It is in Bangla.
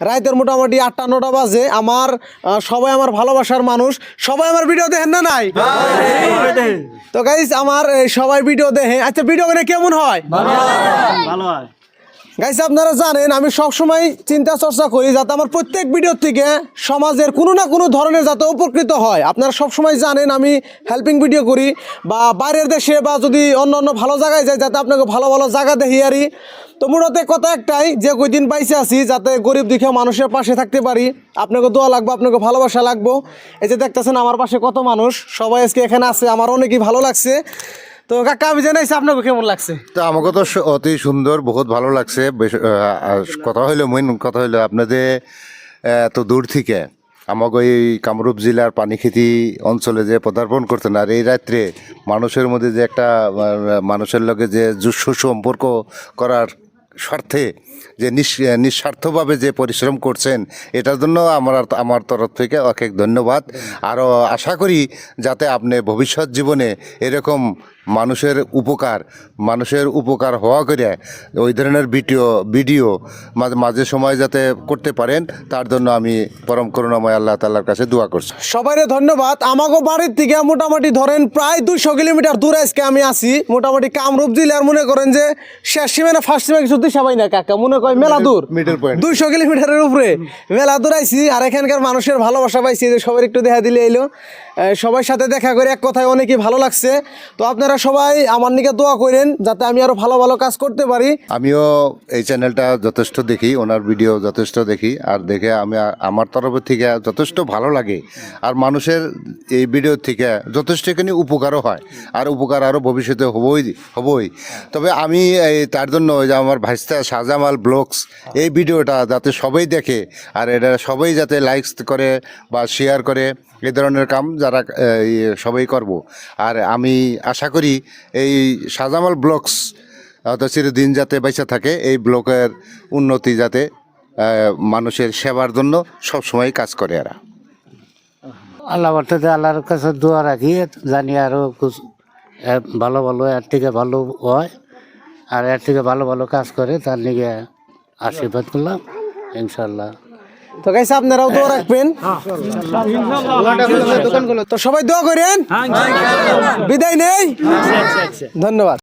রাইতের মোটামুটি আটটা নটা বাজে। আমার সবাই আমার ভালোবাসার মানুষ। সবাই আমার ভিডিও দেখেন না নাই? তো গাইস আমার সবাই ভিডিও দেখে আচ্ছা ভিডিও করে কেমন হয়। ভালো হয়। গাইস আপনারা জানেন, আমি সবসময় চিন্তা চর্চা করি যাতে আমার প্রত্যেক ভিডিও থেকে সমাজের কোনো না কোনো ধরনের যাতে উপকৃত হয়। আপনারা সবসময় জানেন, আমি হেল্পিং ভিডিও করি বা বাইরের দেশে বা যদি অন্য অন্য ভালো জায়গায় যাই, যাতে আপনাকে ভালো ভালো জায়গা দেখি আরি। তো মূলত কথা একটাই, যে কয়দিন পাইছে আছি, যাতে গরিব দুঃখী মানুষের পাশে থাকতে পারি। আপনাকে দোয়া লাগবে, আপনাকে ভালোবাসা লাগবো। এই যে দেখতেছেন, আমার পাশে কত মানুষ। সবাই আজকে এখানে আছে, আমার অনেকই ভালো লাগছে। তো কাকা, আমি জানাইছি আপনাকে কেমন লাগছে? তো আমাকে তো অতি সুন্দর, বহুত ভালো লাগছে। কথা হইল মেন কথা হইল আপনাদের এত দূর থেকে আমাকে এই কামরূপ জেলার পানিখেতি অঞ্চলে যে পদার্পণ করতেন আর এই রাত্রে মানুষের মধ্যে যে একটা মানুষের লগে যে যুস্ব সম্পর্ক করার স্বার্থে, যে নিঃস- নিঃস্বার্থভাবে যে পরিশ্রম করছেন, এটার জন্য আমার আমার তরফ থেকে এক ধন্যবাদ। আরও আশা করি যাতে আপনি ভবিষ্যৎ জীবনে এরকম মানুষের উপকার মানুষের উপকার হওয়া করে ওই ধরনের ভিডিও ভিডিও মাঝে মাঝে সময় যাতে করতে পারেন, তার জন্য আমি পরম করুণাময় আল্লাহ তাল্লার কাছে দোয়া করছি। সবাইরে ধন্যবাদ। আমাকে বাড়ির থেকে মোটামুটি ধরেন প্রায় দুইশো কিলোমিটার দূরে আজকে আমি আছি। মোটামুটি কামরূপ জেলার মনে করেন যে শেষ সীমানা, ফার্স্ট সীমা কিছু দিশা পাই না কাকা। মনে করেন মেলা দূর। দুইশো কিলোমিটারের উপরে। মেলা দূর আইছি আর এখানকার মানুষের ভালোবাসা পাইছি যে সবার একটু দেখা দিলে এলো। সবার সাথে দেখা করে এক কথায় অনেকই ভালো লাগছে। তো আপনারা সবাই আমার নিকে দোয়া করেন যাতে আমি আরও ভালো ভালো কাজ করতে পারি। আমিও এই চ্যানেলটা যথেষ্ট দেখি ওনার ভিডিও যথেষ্ট দেখি আর দেখে আমি আমার তরফের থেকে যথেষ্ট ভালো লাগে। আর মানুষের এই ভিডিও থেকে যথেষ্ট এখানে উপকারও হয় আর উপকার আরও ভবিষ্যতে হবই হবই। তবে আমি এই তার জন্য ওই যে আমার ভাইস্তা শাহজামাল ব্লগস এই ভিডিওটা যাতে সবাই দেখে আর এটা সবাই যাতে লাইকস করে বা শেয়ার করে এই ধরনের কাম যারা সবাই করব। আর আমি আশা করি এই শাহজামাল ব্লগস হয়তো চিরদিন যাতে বেঁচে থাকে এই ব্লকের উন্নতি যাতে মানুষের সেবার জন্য সব সময় কাজ করে এরা। আল্লাহ বলতে আল্লাহর কাছে দোয়া রাখি জানি আরও এ, ভালো ভালো এর থেকে ভালো হয়। আর এর থেকে ভালো ভালো কাজ করে তার নিয়ে আশীর্বাদ করলাম ইনশাল্লাহ। তো গাইছে আপনারাও দোয়া রাখবেন। তো সবাই দোয়া করেন। বিদায় নেই। ধন্যবাদ।